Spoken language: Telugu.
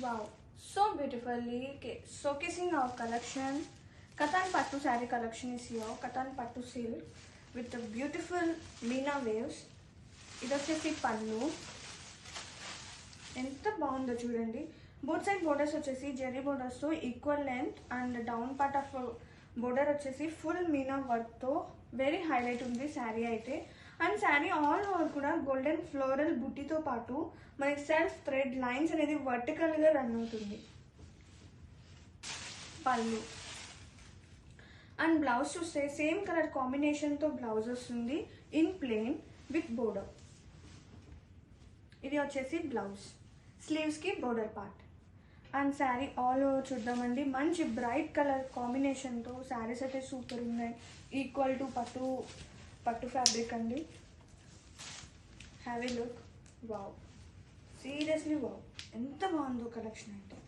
Wow, so beautifully ca- showcasing our collection. Katan Pattu saree collection is here. Katan Pattu silk with the beautiful Meena waves. ఇది వచ్చేసి పళ్ళు ఎంత బాగుందో చూడండి బోత్ సైడ్ బోర్డర్స్ వచ్చేసి zari బోర్డర్స్తో equal length and down part of border వచ్చేసి ఫుల్ మీనా వర్క్తో వెరీ హైలైట్ ఉంది శారీ అయితే అండ్ శారీ ఆల్ ఓవర్ కూడా గోల్డెన్ ఫ్లోరల్ బుట్టితో పాటు మనకి సెల్ఫ్ థ్రెడ్ లైన్స్ అనేది వర్టికల్గా రన్ అవుతుంది. పళ్ళు. అండ్ బ్లౌజ్ చూస్తే సేమ్ కలర్ కాంబినేషన్తో బ్లౌజ్ వస్తుంది. ఇన్ ప్లెయిన్ విత్ బోర్డర్ ఇది వచ్చేసి blouse. స్లీవ్స్కి border part and sari all over చూద్దామండి. మంచి బ్రైట్ కలర్ కాంబినేషన్తో శారీస్ అయితే సూపర్ ఉన్నాయి. ఈక్వల్ టు పట్టు. పట్టు ఫ్యాబ్రిక్ అండి. Have a look wow seriously wow ఎంత బాగుందో కలెక్షన్ అయితే.